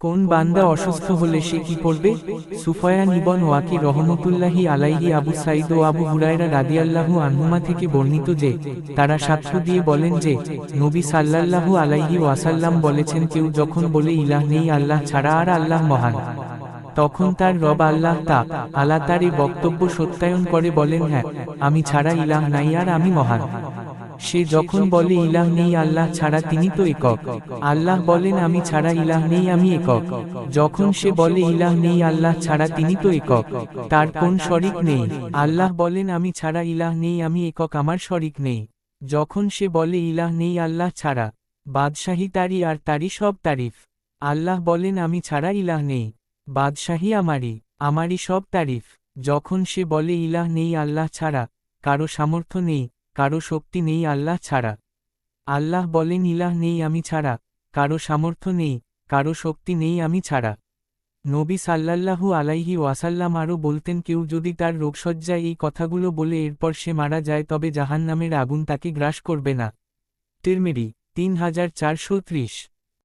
কোন বান্দা অসুস্থ হলে সে কি করবে? সুফয়ান ইবন ওয়াকি রহমতুল্লাহি আলাইহি আবু সাইদ ও আবু হুরায়রা রাদিয়াল্লাহু আনহুমা থেকে বর্ণিত যে তারা সাক্ষ্য দিয়ে বলেন যে নবী সাল্লাল্লাহু আলাইহি ওয়াসাল্লাম বলেছেন কেউ যখন বলে ইলাহ নেই আল্লাহ ছাড়া আর আল্লাহ মহান তখন তার রব আল্লাহ তা আল্লাহ তার এই বক্তব্য সত্যায়ন করে বলেন হ্যাঁ আমি ছাড়া ইলাহ নাই আর আমি মহান। সে যখন বলে, ইলাহ নেই আল্লাহ ছাড়া তিনি তো একক। আল্লাহ বলেন, আমি ছাড়া ইলাহ নেই, আমি একক। যখন সে বলে, ইলাহ নেই আল্লাহ ছাড়া তিনি তো একক, তার কোন শরিক নেই? আল্লাহ বলেন, আমি ছাড়া ইলাহ নেই, আমি একক, আমার শরিক নেই। যখন সে বলে, ইলাহ নেই আল্লাহ ছাড়া, বাদশাহী তারি আর তারি সব তারিফ। আল্লাহ বলেন, আমি ছাড়া ইলাহ নেই, বাদশাহী আমারই আমারই সব তারিফ। যখন সে বলে, ইলাহ নেই আল্লাহ ছাড়া, কারও সামর্থ্য নেই কারও শক্তি নেই আল্লাহ ছাড়া। আল্লাহ বলেন, ইলাহ নেই আমি ছাড়া। কারও সামর্থ্য নেই, কারও শক্তি নেই আমি ছাড়া। নবী সাল্লাল্লাহু আলাইহি ওয়াসাল্লাম আরও বলতেন, কেউ যদি তার রোগসজ্জায় এই কথাগুলো বলে এরপর সে মারা যায়, তবে জাহান্নামের আগুন তাকে গ্রাস করবে না। তিরমিরি তিন হাজার চারশো ত্রিশ।